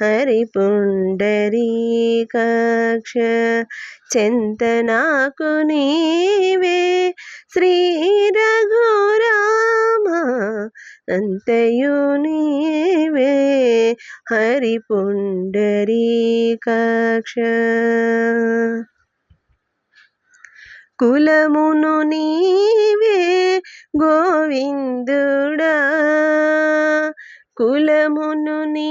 హరి పుండరీకాక్ష చింతనాకు నీవే శ్రీ రఘురామ అంతయు నీవే హరి పుండరీకాక్ష కులమును నీవే గోవిందుడా కులమును నీ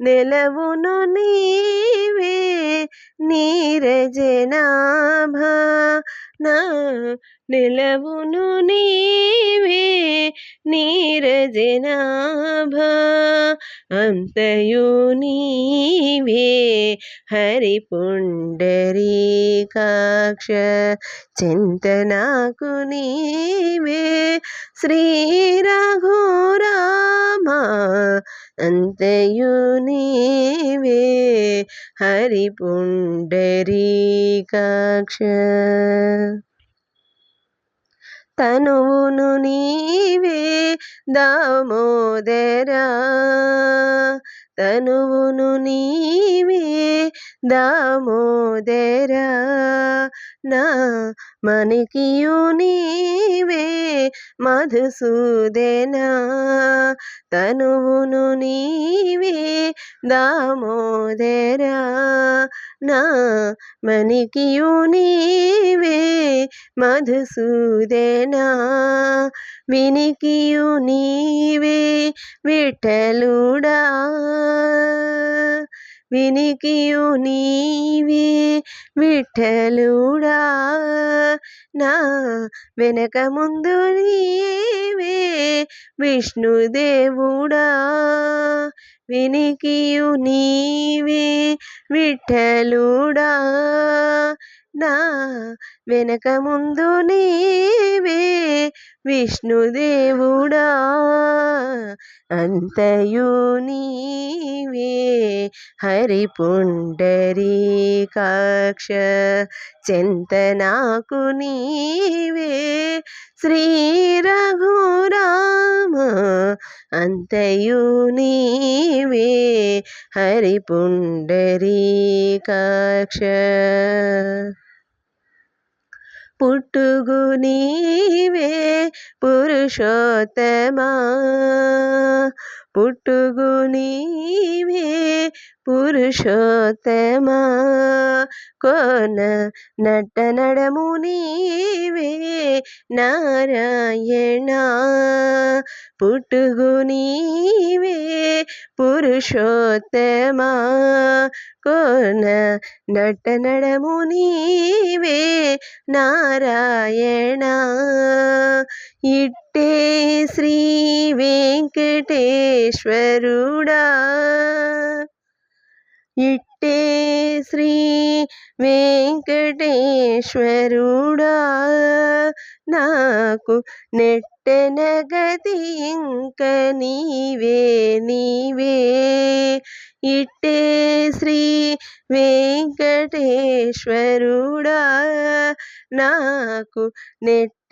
నెలవును నీవే నీరజనాభ నా నెలవును నీవే నీరజనాభ అంతయు నీవే హరి పుండరీకాక్ష చింతనాకు నీవే శ్రీ రఘురామా అంతయు నీవే హరి పుండరీకాక్ష తనువును నీవే దామోదరా. తనువును నీవే దామోదరా. నా మణికియు నీవే మధుసూదనా. తనువును నీవే దామోదరా. నా మణికియు నీవే మధుసూదనా. వినికియు నీవే విఠలుడా. వినికియు నీవే విఠలుడా. నా వెనక ముందు నీవే విష్ణుదేవుడా. వినికియు నీవే విఠలుడా. నా వెనక ముందు నీవే విష్ణుదేవుడా అంతయు నీవే హరి పుండరీకాక్ష చింతనాకు నీవే శ్రీ రఘురామ అంతయు నీవే హరి పుండరీకాక్ష పుట్టుగు నీవే పురుషోత్తమా? పుట్టుగు నీవే పురుషోత్తమా? కోన నట నడము నీవే నారాయణ. పుట్టుగు నీవే పురుషోత్తమా? కోన నట నడము నీవే నారాయణ ఇట్టే శ్రీ వెంకటేశ్వరుడా ఇట్టే శ్రీ వెంకటేశ్వరుడా నాకు నెట్టెన గతి ఇంక నీవే నీవే ఇట్టే శ్రీ వెంకటేశ్వరుడా నాకు నెట్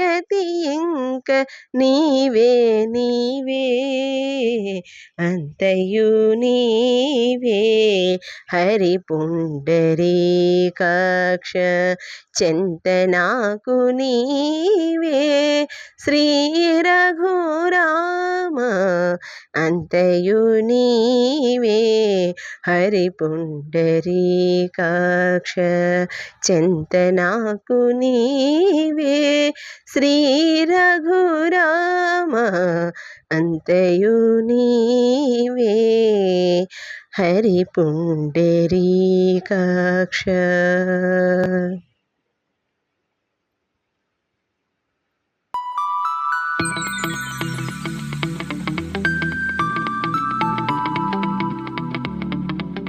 గతి ఇంక నీవే నీవే. అంతయు నీవే. హరి పుండరీకాక్ష చింతనాకు నీవే. శ్రీ రఘురామ అంతయు నీవే. హరి పుండరీకాక్ష చింతనాకు నీవే. శ్రీ రఘురామ అంతయు నీవే. హరి పుండరీకాక్ష